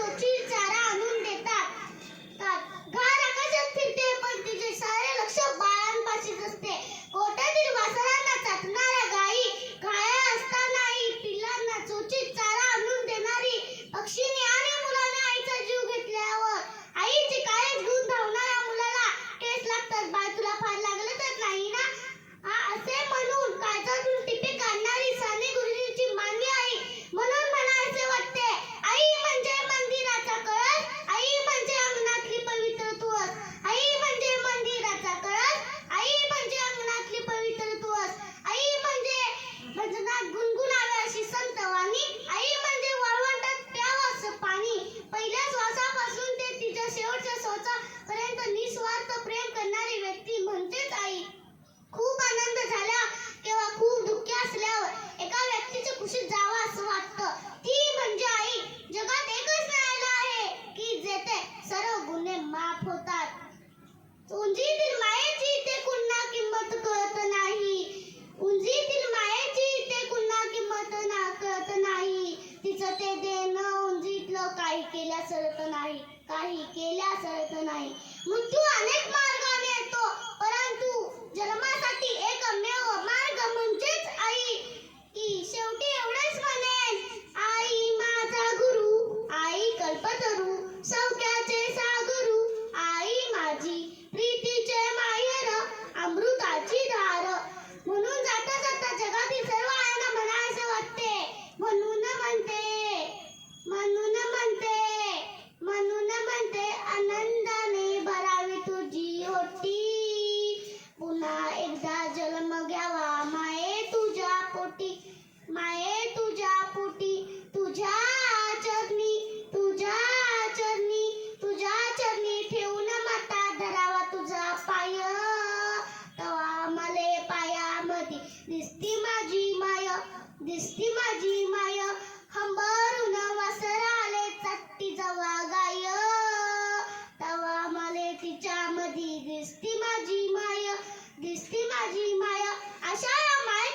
手机 काही केल्या सरत नाही काही केल्या सरत नाही मृत्यू अनेक मार्गाने येतो दिसती माझी माय. हंबरून वासर आले चट्टी जवा गाय. तवा मले तिच्या मधी दिसती माझी माय. दिसती माझी माय. अशा माय